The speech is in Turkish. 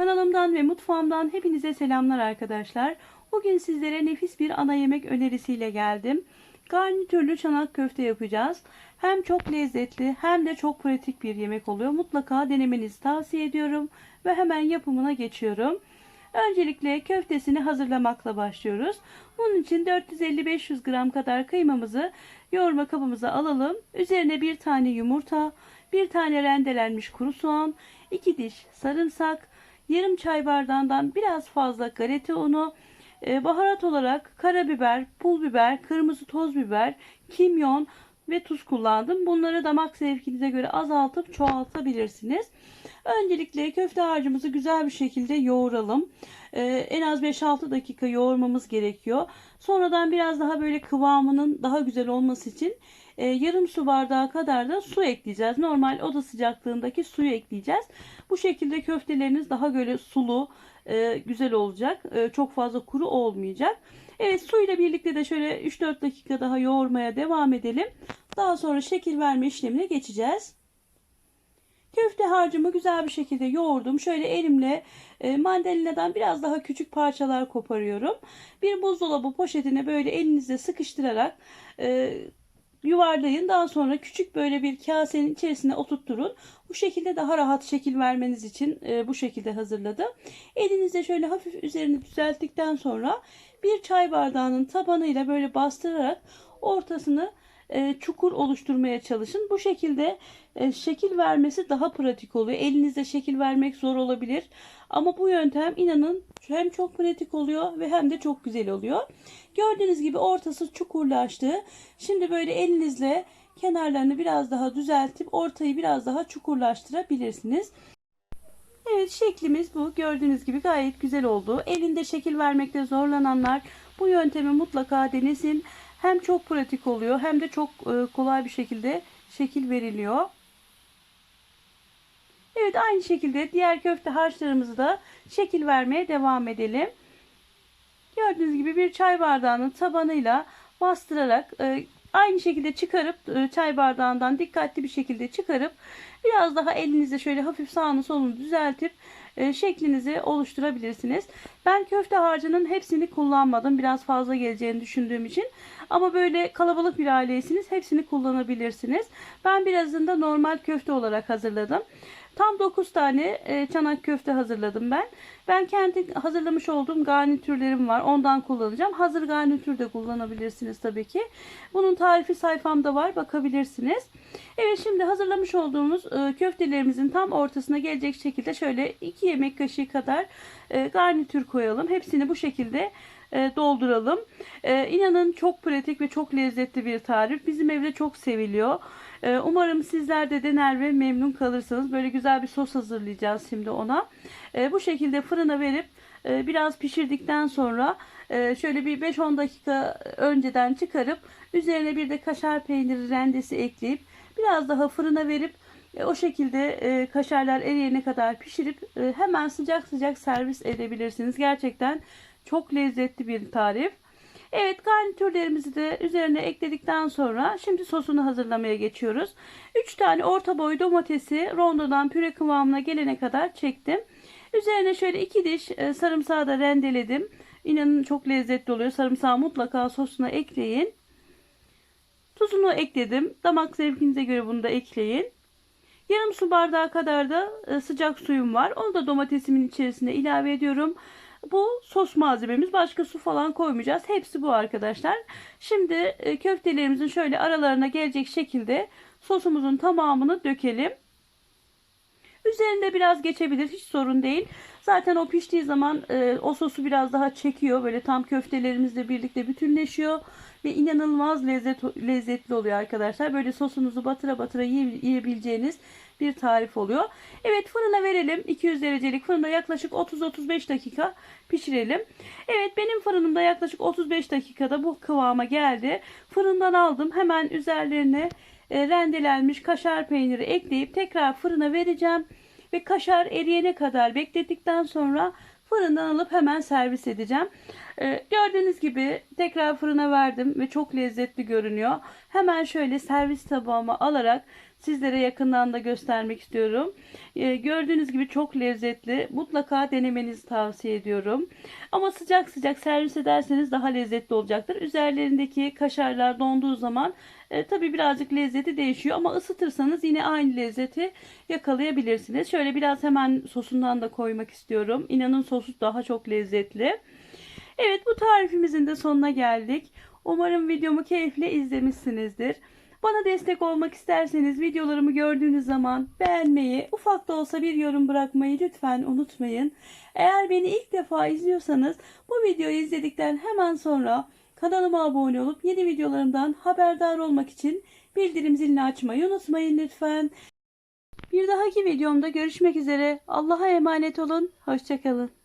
Kanalımdan ve mutfağımdan hepinize selamlar arkadaşlar. Bugün sizlere nefis bir ana yemek önerisiyle geldim. Garnitürlü çanak köfte yapacağız. Hem çok lezzetli hem de çok pratik bir yemek oluyor. Mutlaka denemenizi tavsiye ediyorum ve hemen yapımına geçiyorum. Öncelikle köftesini hazırlamakla başlıyoruz. Bunun için 450-500 gram kadar kıymamızı yoğurma kabımıza alalım. Üzerine bir tane yumurta, bir tane rendelenmiş kuru soğan, 2 diş sarımsak, yarım çay bardağından biraz fazla galeta unu, e, baharat olarak karabiber, pul biber, kırmızı toz biber, kimyon ve tuz kullandım. Bunları damak zevkinize göre azaltıp çoğaltabilirsiniz. Öncelikle köfte harcımızı güzel bir şekilde yoğuralım. Ee, en az 5-6 dakika yoğurmamız gerekiyor. Sonradan biraz daha böyle kıvamının daha güzel olması için e, yarım su bardağı kadar da su ekleyeceğiz. Normal oda sıcaklığındaki suyu ekleyeceğiz. Bu şekilde köfteleriniz daha böyle sulu, e, güzel olacak. E, çok fazla kuru olmayacak. Evet suyla birlikte de şöyle 3-4 dakika daha yoğurmaya devam edelim. Daha sonra şekil verme işlemine geçeceğiz. Köfte harcımı güzel bir şekilde yoğurdum. Şöyle elimle e, mandalinadan biraz daha küçük parçalar koparıyorum. Bir buzdolabı poşetine böyle elinizle sıkıştırarak e, yuvarlayın. Daha sonra küçük böyle bir kasenin içerisine oturtturun. Bu şekilde daha rahat şekil vermeniz için e, bu şekilde hazırladım. Elinizle şöyle hafif üzerini düzelttikten sonra bir çay bardağının tabanıyla böyle bastırarak ortasını e, çukur oluşturmaya çalışın. Bu şekilde e, şekil vermesi daha pratik oluyor. Elinizde şekil vermek zor olabilir. Ama bu yöntem inanın hem çok pratik oluyor ve hem de çok güzel oluyor. Gördüğünüz gibi ortası çukurlaştı. Şimdi böyle elinizle kenarlarını biraz daha düzeltip ortayı biraz daha çukurlaştırabilirsiniz. Evet şeklimiz bu. Gördüğünüz gibi gayet güzel oldu. Elinde şekil vermekte zorlananlar bu yöntemi mutlaka denesin. Hem çok pratik oluyor hem de çok e, kolay bir şekilde şekil veriliyor. Evet aynı şekilde diğer köfte harçlarımızı da şekil vermeye devam edelim. Gördüğünüz gibi bir çay bardağının tabanıyla bastırarak e, aynı şekilde çıkarıp e, çay bardağından dikkatli bir şekilde çıkarıp biraz daha elinizle şöyle hafif sağını solunu düzeltip şeklinizi oluşturabilirsiniz. Ben köfte harcının hepsini kullanmadım. Biraz fazla geleceğini düşündüğüm için. Ama böyle kalabalık bir aileysiniz. Hepsini kullanabilirsiniz. Ben birazını da normal köfte olarak hazırladım. Tam 9 tane e, çanak köfte hazırladım ben. Ben kendi hazırlamış olduğum garnitürlerim var. Ondan kullanacağım. Hazır garnitür de kullanabilirsiniz tabii ki. Bunun tarifi sayfamda var. Bakabilirsiniz. Evet şimdi hazırlamış olduğumuz e, köftelerimizin tam ortasına gelecek şekilde şöyle 2 yemek kaşığı kadar e, garnitür koyalım. Hepsini bu şekilde e, dolduralım. E, inanın çok pratik ve çok lezzetli bir tarif. Bizim evde çok seviliyor. E, umarım sizler de dener ve memnun kalırsınız. Böyle güzel bir sos hazırlayacağız şimdi ona. E, bu şekilde fırına verip biraz pişirdikten sonra şöyle bir 5-10 dakika önceden çıkarıp üzerine bir de kaşar peyniri rendesi ekleyip biraz daha fırına verip o şekilde kaşarlar eriyene kadar pişirip hemen sıcak sıcak servis edebilirsiniz. Gerçekten çok lezzetli bir tarif. Evet garnitürlerimizi de üzerine ekledikten sonra şimdi sosunu hazırlamaya geçiyoruz. 3 tane orta boy domatesi rondodan püre kıvamına gelene kadar çektim. Üzerine şöyle 2 diş e, sarımsağı da rendeledim. İnanın çok lezzetli oluyor. Sarımsağı mutlaka sosuna ekleyin. Tuzunu ekledim. Damak zevkinize göre bunu da ekleyin. Yarım su bardağı kadar da e, sıcak suyum var. Onu da domatesimin içerisine ilave ediyorum. Bu sos malzememiz. Başka su falan koymayacağız. Hepsi bu arkadaşlar. Şimdi e, köftelerimizin şöyle aralarına gelecek şekilde sosumuzun tamamını dökelim. Üzerinde biraz geçebilir. Hiç sorun değil. Zaten o piştiği zaman e, o sosu biraz daha çekiyor. Böyle tam köftelerimizle birlikte bütünleşiyor. Ve inanılmaz lezzet, lezzetli oluyor arkadaşlar. Böyle sosunuzu batıra batıra yiyebileceğiniz bir tarif oluyor. Evet fırına verelim. 200 derecelik fırında yaklaşık 30-35 dakika pişirelim. Evet benim fırınımda yaklaşık 35 dakikada bu kıvama geldi. Fırından aldım. Hemen üzerlerine e, rendelenmiş kaşar peyniri ekleyip tekrar fırına vereceğim. Ve kaşar eriyene kadar beklettikten sonra fırından alıp hemen servis edeceğim. Ee, gördüğünüz gibi tekrar fırına verdim ve çok lezzetli görünüyor. Hemen şöyle servis tabağıma alarak sizlere yakından da göstermek istiyorum. Ee, gördüğünüz gibi çok lezzetli. Mutlaka denemenizi tavsiye ediyorum. Ama sıcak sıcak servis ederseniz daha lezzetli olacaktır. Üzerlerindeki kaşarlar donduğu zaman e, tabii birazcık lezzeti değişiyor ama ısıtırsanız yine aynı lezzeti yakalayabilirsiniz. Şöyle biraz hemen sosundan da koymak istiyorum. İnanın sosu daha çok lezzetli. Evet bu tarifimizin de sonuna geldik. Umarım videomu keyifle izlemişsinizdir. Bana destek olmak isterseniz videolarımı gördüğünüz zaman beğenmeyi, ufak da olsa bir yorum bırakmayı lütfen unutmayın. Eğer beni ilk defa izliyorsanız bu videoyu izledikten hemen sonra kanalıma abone olup yeni videolarımdan haberdar olmak için bildirim zilini açmayı unutmayın lütfen. Bir dahaki videomda görüşmek üzere. Allah'a emanet olun. Hoşçakalın.